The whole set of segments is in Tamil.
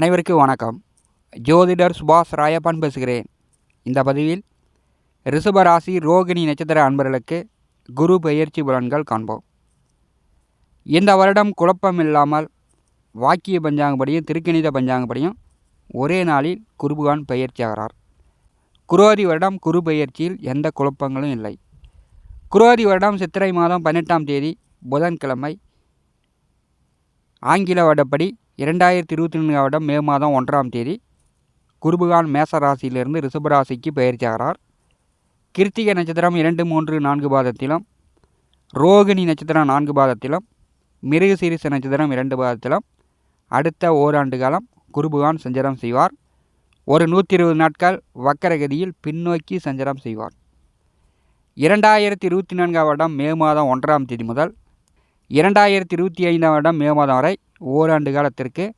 அனைவருக்கும் வணக்கம். ஜோதிடர் சுபாஷ் ராயப்பன் பேசுகிறேன். இந்த பதிவில் ரிஷபராசி ரோகிணி நட்சத்திர அன்பர்களுக்கு குரு பயிற்சி பலன்கள் காண்போம். இந்த வருடம் குழப்பம் இல்லாமல் வாக்கிய பஞ்சாங்கப்படியும் திருக்கணித பஞ்சாங்கப்படியும் ஒரே நாளில் குருபகான் பெயர்ச்சி ஆகிறார். குரோதி வருடம் குரு பயிற்சியில் எந்த குழப்பங்களும் இல்லை. குரோதி வருடம் சித்திரை மாதம் பதினெட்டாம் தேதி புதன்கிழமை ஆங்கில வருடப்படி இரண்டாயிரத்தி இருபத்தி நான்காம் வருடம் மே மாதம் ஒன்றாம் தேதி குருபகான் மேச ராசியிலிருந்து ரிஷபராசிக்கு ஆகிறார் கிருத்திகை நட்சத்திரம் இரண்டு மூன்று நான்கு பாதத்திலும் ரோகிணி நட்சத்திரம் நான்கு பாதத்திலும் மிருகசீரிச நட்சத்திரம் இரண்டு பாதத்திலும் அடுத்த ஓராண்டு காலம் குருபகான் சஞ்சாரம் செய்வார். ஒரு நூற்றி இருபது நாட்கள் வக்கரகதியில் பின்னோக்கி சஞ்சாரம் செய்வார். இரண்டாயிரத்தி இருபத்தி நான்காம் வருடம் மே மாதம் ஒன்றாம் தேதி முதல் இரண்டாயிரத்தி இருபத்தி ஐந்தாம் வருடம் மே மாதம் வரை ஓராண்டு காலத்திற்கு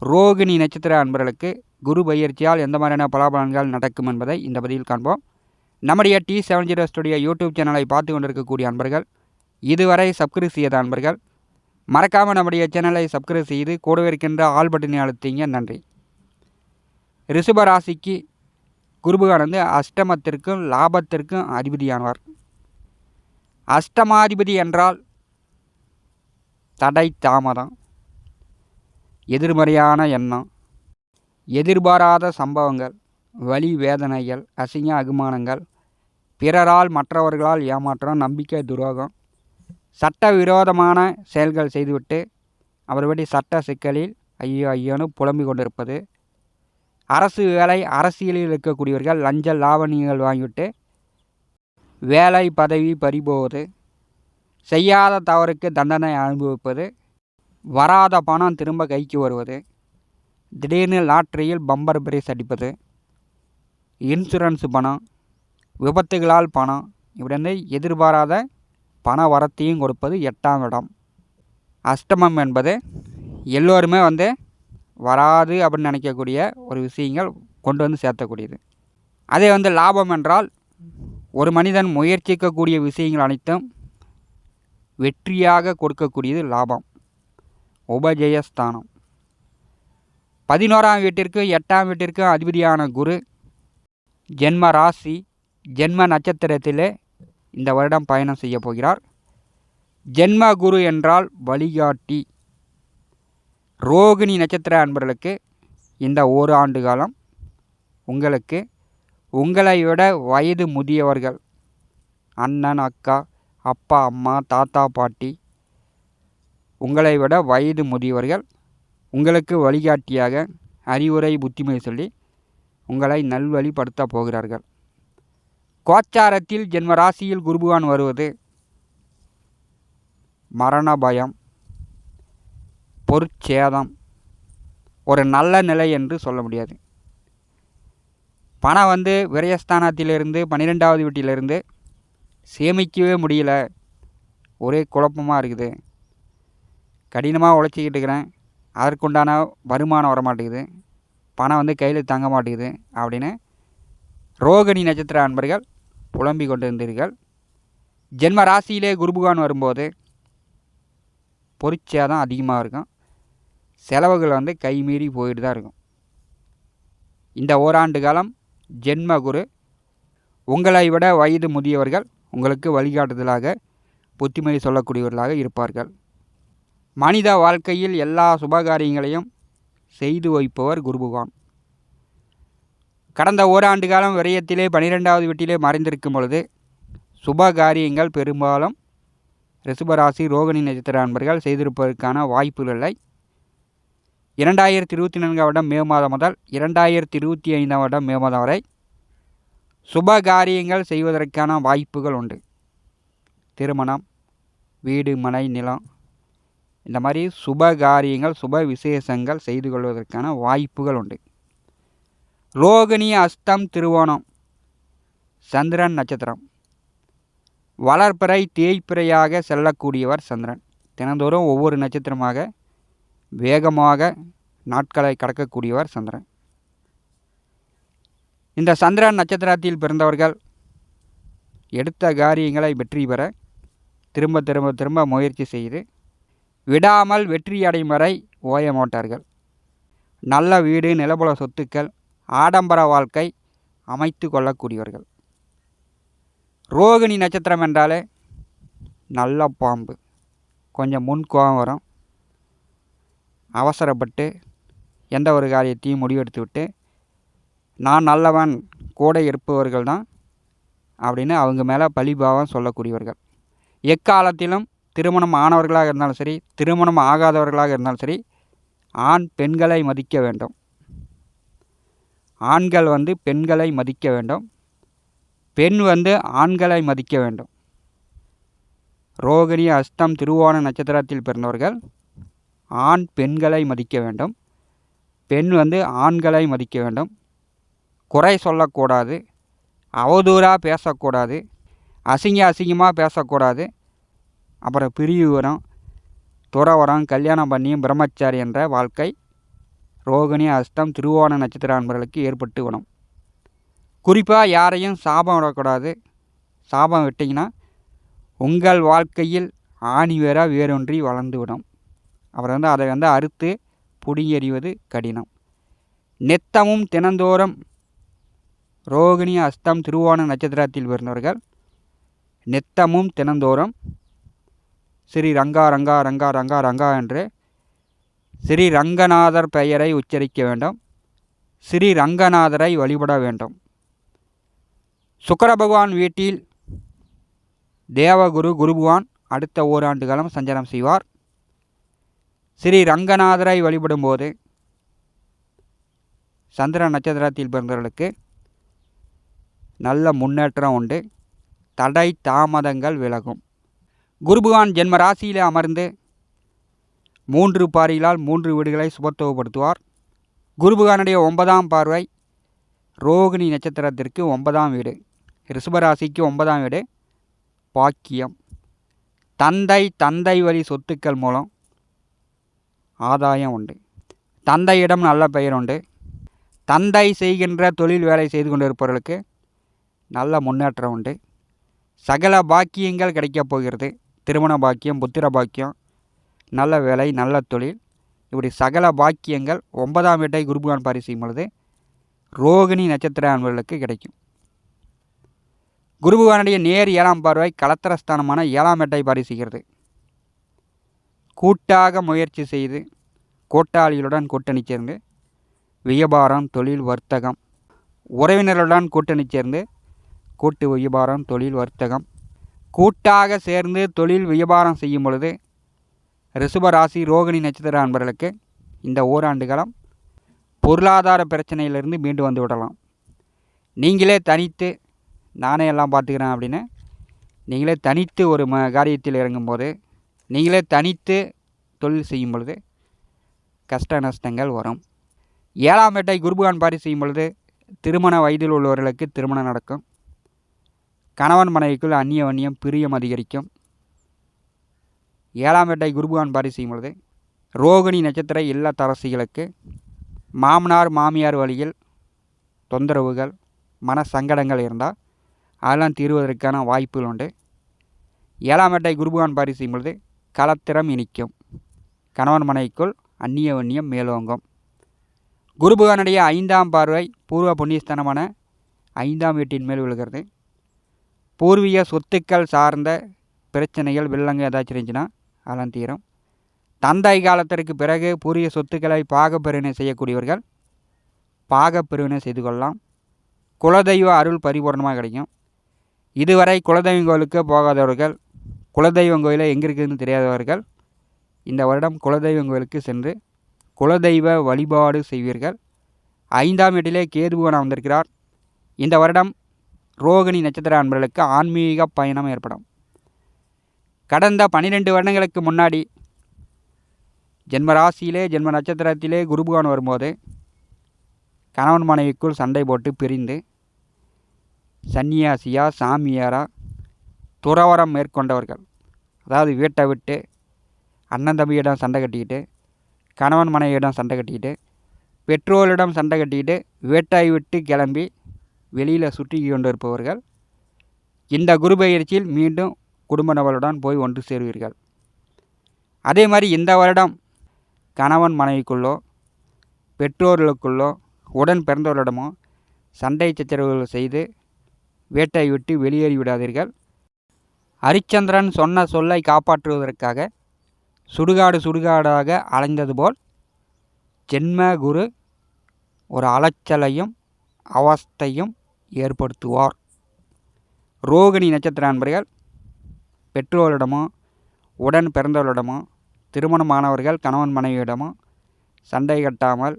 ரோகிணி நட்சத்திர அன்பர்களுக்கு குரு பயிற்சியால் எந்த மாதிரியான பலாபலன்கள் நடக்கும் என்பதை இந்த பதிவில் காண்போம். நம்முடைய T seven zero studio YouTube சேனலை பார்த்து கொண்டிருக்கக்கூடிய அன்பர்கள் இதுவரை சப்ஸ்கிரைப் செய்யாத அன்பர்கள் மறக்காமல் நம்முடைய சேனலை சப்ஸ்கிரைப் செய்து கூடவே இருக்கின்ற ஆல் பட்டனை அழுத்திங்க. நன்றி. ரிஷப ராசிக்கு அஷ்டமத்திற்கும் லாபத்திற்கும் அதிபதியானவர். அஷ்டமாதிபதி என்றால் தடை தாமதம். எதிர்மறையான எண்ணம் எதிர்பாராத சம்பவங்கள் வலி வேதனைகள் அசிங்க அகுமானங்கள் பிறரால் மற்றவர்களால் ஏமாற்றம் நம்பிக்கை துரோகம் சட்ட விரோதமான செயல்கள் செய்துவிட்டு அவர்படி சட்ட சிக்கலில் ஐயோ ஐயோன்னு புலம்பிக் கொண்டிருப்பது அரசு வேலை அரசியலில் இருக்கக்கூடியவர்கள் லஞ்ச லாவணிகள் வாங்கிவிட்டு வேலை பதவி பறிபோவது செய்யாத தவறுக்கு தண்டனை அனுபவிப்பது வராத பணம் திரும்ப கைக்கு வருவது திடீர்னு லாட்ரியில் பம்பர் பிரைஸ் அடிப்பது இன்சூரன்ஸ் பணம் விபத்துகளால் பணம் இப்படி வந்து எதிர்பாராத பண வரத்தையும் கொடுப்பது எட்டாம் இடம். அஷ்டமம் என்பது எல்லோருமே வந்து வராது அப்படின்னு நினைக்கக்கூடிய ஒரு விஷயங்கள் கொண்டு வந்து சேர்த்தக்கூடியது. அதே வந்து லாபம் என்றால் ஒரு மனிதன் முயற்சிக்கக்கூடிய விஷயங்கள் அனைத்தும் வெற்றியாக கொடுக்கக்கூடியது லாபம். உபஜயஸ்தானம். பதினோராம் வீட்டிற்கு எட்டாம் வீட்டிற்கு அதிபதியான குரு. ஜென்ம ராசி ஜென்ம நட்சத்திரத்திலே இந்த வருடம் பயணம் செய்ய போகிறார். ஜென்ம குரு என்றால் வழிகாட்டி. ரோகிணி நட்சத்திர அன்பர்களுக்கு இந்த ஒரு ஆண்டு காலம் உங்களுக்கு உங்களை விட வயது முதியவர்கள் அண்ணன் அக்கா அப்பா அம்மா தாத்தா பாட்டி உங்களை விட வயது முதியவர்கள் உங்களுக்கு வழிகாட்டியாக அறிவுரை புத்திமை சொல்லி உங்களை நல்வழிப்படுத்த போகிறார்கள். கோச்சாரத்தில் ஜென்மராசியில் குருபுவான் வருவது மரண பயம் பொருட்சேதம் ஒரு நல்ல நிலை என்று சொல்ல முடியாது. பணம் வந்து விரயஸ்தானத்திலிருந்து பன்னிரெண்டாவது வீட்டிலிருந்து சேமிக்கவே முடியல. ஒரே குழப்பமாக இருக்குது. கடினமாக உழைச்சிக்கிட்டு இருக்கிறேன். அதற்குண்டான வருமானம் வர மாட்டேங்குது பணம் வந்து கையில் தங்க மாட்டேங்குது அப்படின்னு ரோகிணி நட்சத்திர அன்பர்கள் புலம்பி கொண்டிருந்தீர்கள். ஜென்ம ராசியிலே குருபுகான் வரும்போது பொறிச்சாதான் அதிகமாக இருக்கும். செலவுகள் வந்து கைமீறி போயிட்டு தான் இருக்கும். இந்த ஓராண்டு காலம் ஜென்ம குரு உங்களை விட வயது முதியவர்கள் உங்களுக்கு வழிகாட்டுதலாக புத்திமதி சொல்லக்கூடியவர்களாக இருப்பார்கள். மனித வாழ்க்கையில் எல்லா சுபகாரியங்களையும் செய்து வைப்பவர் குருபகவான். கடந்த ஓராண்டு காலம் விரயத்திலே பனிரெண்டாவது வீட்டிலே மறைந்திருக்கும் பொழுது சுப காரியங்கள் பெரும்பாலும் ரிஷபராசி ரோகிணி நட்சத்திர அன்பர்கள் செய்திருப்பதற்கான வாய்ப்புகள் இல்லை. இரண்டாயிரத்தி இருபத்தி நான்காம் வருடம் மே மாதம் முதல் இரண்டாயிரத்தி இருபத்தி ஐந்தாம் வருடம் மே மாதம் வரை சுப காரியங்கள் செய்வதற்கான வாய்ப்புகள் உண்டு. திருமணம் வீடு மனை நிலம் இந்த மாதிரி சுப காரியங்கள் சுப விசேஷங்கள் செய்து கொள்வதற்கான வாய்ப்புகள் உண்டு. ரோகிணி அஸ்தம் திருவோணம் சந்திரன் நட்சத்திரம். வளர்ப்பிறை தேய்ப்பிறையாக செல்லக்கூடியவர் சந்திரன். தினந்தோறும் ஒவ்வொரு நட்சத்திரமாக வேகமாக நாட்களை கடக்கக்கூடியவர் சந்திரன். இந்த சந்திரன் நட்சத்திரத்தில் பிறந்தவர்கள் எடுத்த காரியங்களை வெற்றி பெற திரும்ப திரும்ப திரும்ப முயற்சி செய்து விடாமல் வெற்றி அடையும் வரை ஓய மாட்டார்கள். நல்ல வீடு நிலபுல சொத்துக்கள் ஆடம்பர வாழ்க்கை அமைத்து கொள்ளக்கூடியவர்கள். ரோகிணி நட்சத்திரம் என்றாலே நல்ல பாம்பு. கொஞ்சம் முன் கோபம் வரும். அவசரப்பட்டு எந்த ஒரு காரியத்தையும் முடிவெடுத்து விட்டு நான் நல்லவன் கூட இருப்பவர்கள் தான் அப்படின்னு அவங்க மேலே பழிபாவம் சொல்லக்கூடியவர்கள். எக்காலத்திலும் திருமணம் ஆனவர்களாக இருந்தாலும் சரி திருமணம் ஆகாதவர்களாக இருந்தாலும் சரி ஆண் பெண்களை மதிக்க வேண்டும். ஆண்கள் வந்து பெண்களை மதிக்க வேண்டும். பெண் வந்து ஆண்களை மதிக்க வேண்டும். ரோகிணி அஸ்தம் திருவோண நட்சத்திரத்தில் பிறந்தவர்கள் ஆண் பெண்களை மதிக்க வேண்டும். பெண் வந்து ஆண்களை மதிக்க வேண்டும். குறை சொல்லக்கூடாது. அவதூறாக பேசக்கூடாது. அசிங்க அசிங்கமாக பேசக்கூடாது. அப்புறம் பிரிவு வரும். துறவரம் கல்யாணம் பண்ணியும் பிரம்மச்சாரி என்ற வாழ்க்கை. ரோகிணி அஸ்தம் திருவோண நட்சத்திர அன்பர்களுக்கு ஏற்பட்டு விடும் குறிப்பாக யாரையும் சாபம் விடக்கூடாது. சாபம் விட்டிங்கன்னா உங்கள் வாழ்க்கையில் ஆணி வேற வேரொன்றி வளர்ந்து விடும். அப்புறம் வந்து அதை வந்து அறுத்து புடியறிவது கடினம். நெத்தமும் தினந்தோறும் ரோகிணி அஸ்தம் திருவோண நட்சத்திரத்தில் பிறந்தவர்கள் நெத்தமும் தினந்தோறும் ஸ்ரீ ரங்கா ரங்கா ரங்கா ரங்கா ரங்கா என்று ஸ்ரீ ரங்கநாதர் பெயரை உச்சரிக்க வேண்டும். ஸ்ரீ ரங்கநாதரை வழிபட வேண்டும். சுக்கர பகவான் வீட்டில் தேவகுரு குருபகவான் அடுத்த ஓராண்டு காலம் சஞ்சாரம் செய்வார். ஸ்ரீ ரங்கநாதரை வழிபடும்போது சந்திர நட்சத்திரத்தில் பிறந்தவர்களுக்கு நல்ல முன்னேற்றம் உண்டு. தடை தாமதங்கள் விலகும். குருபகவான் ஜென்ம ராசியிலே அமர்ந்து மூன்று பாறைகளால் மூன்று வீடுகளை சுபத்துவப்படுத்துவார். குருபகவானுடைய ஒன்பதாம் பார்வை ரோகிணி நட்சத்திரத்திற்கு ஒன்பதாம் வீடு. ரிஷபராசிக்கு ஒன்பதாம் வீடு. பாக்கியம். தந்தை தந்தை வழி சொத்துக்கள் மூலம் ஆதாயம் உண்டு. தந்தையிடம் நல்ல பெயர் உண்டு. தந்தை செய்கின்ற தொழில் வேலை செய்து கொண்டிருப்பவர்களுக்கு நல்ல முன்னேற்றம் உண்டு. சகல பாக்கியங்கள் கிடைக்கப் போகிறது. திருமண பாக்கியம் புத்திர பாக்கியம் நல்ல வேலை நல்ல தொழில். இப்படி சகல பாக்கியங்கள் ஒன்பதாம் வீட்டை குருபகான் பாரி செய்யும் பொழுது ரோகிணி நட்சத்திர அன்பர்களுக்கு கிடைக்கும். குருபகானுடைய நேர் ஏழாம் பார்வை கலத்திரஸ்தானமான ஏழாம் வீட்டை பாரி செய்கிறது கூட்டாக முயற்சி செய்து கூட்டாளிகளுடன் கூட்டணி சேர்ந்து வியாபாரம் தொழில் வர்த்தகம் உறவினர்களுடன் கூட்டணி சேர்ந்து கூட்டு வியாபாரம் தொழில் வர்த்தகம் கூட்டாக சேர்ந்து தொழில் வியாபாரம் செய்யும் பொழுது ரிஷபராசி ரோகிணி நட்சத்திர அன்பர்களுக்கு இந்த ஓராண்டு காலம் பொருளாதார பிரச்சனையிலிருந்து மீண்டு வந்து விடலாம். நீங்களே தனித்து நானே எல்லாம் பார்த்துக்கிறேன் அப்படின்னு நீங்களே தனித்து ஒரு ம காரியத்தில் இறங்கும்போது நீங்களே தனித்து தொழில் செய்யும் பொழுது கஷ்ட நஷ்டங்கள் வரும். ஏழாம் வேட்டை குருபகான் பாரி செய்யும் பொழுது திருமண வயதில் உள்ளவர்களுக்கு திருமணம் நடக்கும். கணவன் மனைவிக்குள் அந்நிய வன்னியம் பிரியம் அதிகரிக்கும். ஏழாம் வேட்டை குருபகான் பாரி செய்யும் பொழுது ரோகிணி நட்சத்திர இல்லத்தரசிகளுக்கு மாமனார் மாமியார் வழியில் தொந்தரவுகள் மன சங்கடங்கள் இருந்தால் அதெல்லாம் தீர்வதற்கான வாய்ப்புகள் உண்டு. ஏழாம் வேட்டை குருபகான் பாரி செய்யும் பொழுது களத்திரம் இனிக்கும். கணவன் மனைவிக்குள் அந்நிய வன்னியம் மேலோங்கும். குருபகானுடைய ஐந்தாம் பார்வை பூர்வ புண்ணியஸ்தானமான ஐந்தாம் வீட்டின் மேல் விழுகிறது. பூர்வீக சொத்துக்கள் சார்ந்த பிரச்சனைகள் வில்லங்க ஏதாச்சும் இருந்துச்சுன்னா அதெல்லாம் தீரும். தந்தை காலத்திற்கு பிறகு பூர்வீக சொத்துக்களை பாகப்பிரிவினை செய்யக்கூடியவர்கள் பாகப்பிரிவினை செய்து கொள்ளலாம். குலதெய்வ அருள் பரிபூர்ணமாக கிடைக்கும். இதுவரை குலதெய்வம் கோயிலுக்கு போகாதவர்கள் குலதெய்வம் கோயிலை எங்கே இருக்குதுன்னு தெரியாதவர்கள் இந்த வருடம் குலதெய்வம் கோயிலுக்கு சென்று குலதெய்வ வழிபாடு செய்வீர்கள். ஐந்தாம் வீட்டிலே கேதுபவன் வந்திருக்கிறார் இந்த வருடம் ரோகிணி நட்சத்திர அன்பர்களுக்கு ஆன்மீக பயணம் ஏற்படும். கடந்த பன்னிரெண்டு வருடங்களுக்கு முன்னாடி ஜென்ம ராசியிலே ஜென்ம நட்சத்திரத்திலே குருபகான் வரும்போது கணவன் மனைவிக்குள் சண்டை போட்டு பிரிந்து சன்னியாசியா சாமியாரா துறவரம் மேற்கொண்டவர்கள். அதாவது வீட்டை விட்டு அண்ணன் தம்பியிடம் சண்டை கட்டிக்கிட்டு கணவன் மனைவியிடம் சண்டை கட்டிக்கிட்டு பெற்றோரிடம் சண்டை கட்டிக்கிட்டு வேட்டாய் விட்டு கிளம்பி வெளியில் சுற்றி கொண்டு இருப்பவர்கள் இந்த குரு பயிற்சியில் மீண்டும் குடும்ப நபருடன் போய் ஒன்று சேருவீர்கள். அதே மாதிரி இந்த வருடம் கணவன் மனைவிக்குள்ளோ பெற்றோர்களுக்குள்ளோ உடன் பிறந்தவர்களிடமோ சண்டை சச்சரவுகள் செய்து வேட்டை விட்டு வெளியேறி விடாதீர்கள். ஹரிச்சந்திரன் சொன்ன சொல்லை காப்பாற்றுவதற்காக சுடுகாடு சுடுகாடாக அலைந்தது போல் ஜென்ம குரு ஒரு அலைச்சலையும் அவஸ்தையும் ஏற்படுத்துவார். ரோகிணி நட்சத்திர அன்பர்கள் பெற்றோரிடமோ உடன் பிறந்தவர்களிடமோ திருமணமானவர்கள் கணவன் மனைவியிடமோ சண்டை கட்டாமல்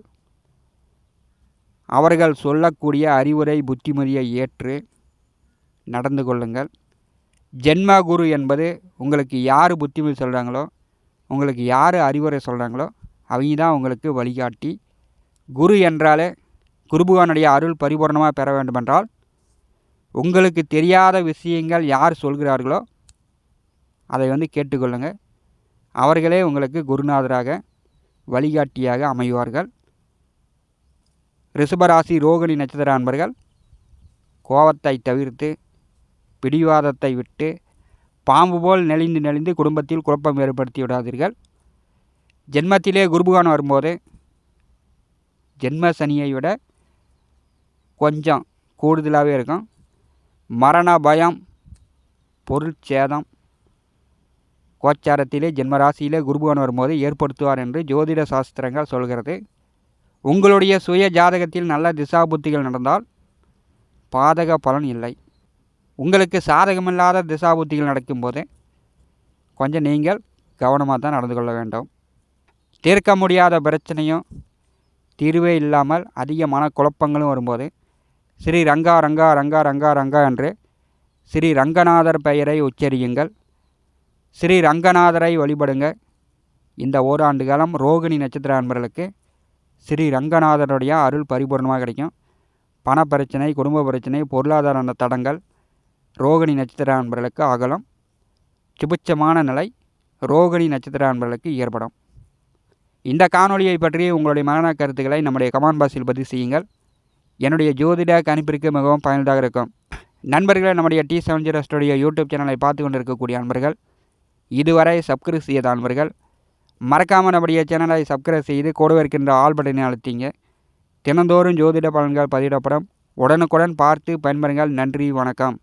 அவர்கள் சொல்லக்கூடிய அறிவுரை புத்திமதியை ஏற்று நடந்து கொள்ளுங்கள். ஜென்ம குரு என்பது உங்களுக்கு யார் புத்திமதி சொல்கிறாங்களோ உங்களுக்கு யார் அறிவுரை சொல்கிறாங்களோ அவங்க தான் உங்களுக்கு வழிகாட்டி. குரு என்றாலே குருபுகானுடைய அருள் பரிபூர்ணமாக பெற வேண்டுமென்றால் உங்களுக்கு தெரியாத விஷயங்கள் யார் சொல்கிறார்களோ அதை வந்து கேட்டுக்கொள்ளுங்கள் அவர்களே உங்களுக்கு குருநாதராக வழிகாட்டியாக அமைவார்கள். ரிஷபராசி ரோகிணி நட்சத்திர அன்பர்கள் கோபத்தை தவிர்த்து பிடிவாதத்தை விட்டு பாம்பு போல் நெளிந்து நெளிந்து குடும்பத்தில் குழப்பம் ஏற்படுத்தி விடாதீர்கள். ஜென்மத்திலே குருபகான் வரும்போது ஜென்ம சனியை விட கொஞ்சம் கூடுதலாகவே இருக்கும். மரண பயம் பொருள் சேதம். கோச்சாரத்திலே ஜென்மராசியிலே குருபவன் வரும்போது ஏற்படுத்துவார் என்று ஜோதிட சாஸ்திரங்கள் சொல்கிறது. உங்களுடைய சுய ஜாதகத்தில் நல்ல திசா புத்திகள் நடந்தால் பாதக பலன் இல்லை. உங்களுக்கு சாதகமில்லாத திசா புத்திகள் நடக்கும்போது கொஞ்சம் நீங்கள் கவனமாக தான் நடந்து கொள்ள வேண்டும். தீர்க்க முடியாத பிரச்சனையும் தீர்வே இல்லாமல் அதிக மனக்குழப்பங்களும் வரும்போது ஸ்ரீ ரங்கா ரங்கா ரங்கா ரங்கா ரங்கா என்று ஸ்ரீ ரங்கநாதர் பெயரை உச்சரியுங்கள். ஸ்ரீ ரங்கநாதரை வழிபடுங்க. இந்த ஓராண்டு காலம் ரோகிணி நட்சத்திர அன்பர்களுக்கு ஸ்ரீ ரங்கநாதனுடைய அருள் பரிபூர்ணமாக கிடைக்கும். பண பிரச்சனை குடும்ப பிரச்சனை பொருளாதார தடங்கள் ரோகிணி நட்சத்திர அன்பர்களுக்கு அகலம் சுபிச்சமான நிலை ரோகிணி நட்சத்திர அன்பர்களுக்கு ஏற்படும். இந்த காணொலியை பற்றி உங்களுடைய மரண கருத்துக்களை நம்முடைய கமான் பாஸில் பதிவு செய்யுங்கள். என்னுடைய ஜோதிட கணிப்பிற்கு மிகவும் பயனுள்ளதாக இருக்கும். நண்பர்களே நம்முடைய T seven zero studio YouTube சேனலை பார்த்து கொண்டிருக்கக்கூடிய நண்பர்கள் இதுவரை சப்ஸ்கிரைப் செய்த நண்பர்கள் மறக்காமல் நம்முடைய சேனலை சப்ஸ்கிரைப் செய்து கூட இருக்கின்ற ஆல் பட்டனை அழுத்திங்க. தினந்தோறும் ஜோதிட பலன்கள் பதிவிடப்படும். உடனுக்குடன் பார்த்து பயன்பெறுங்கள். நன்றி வணக்கம்.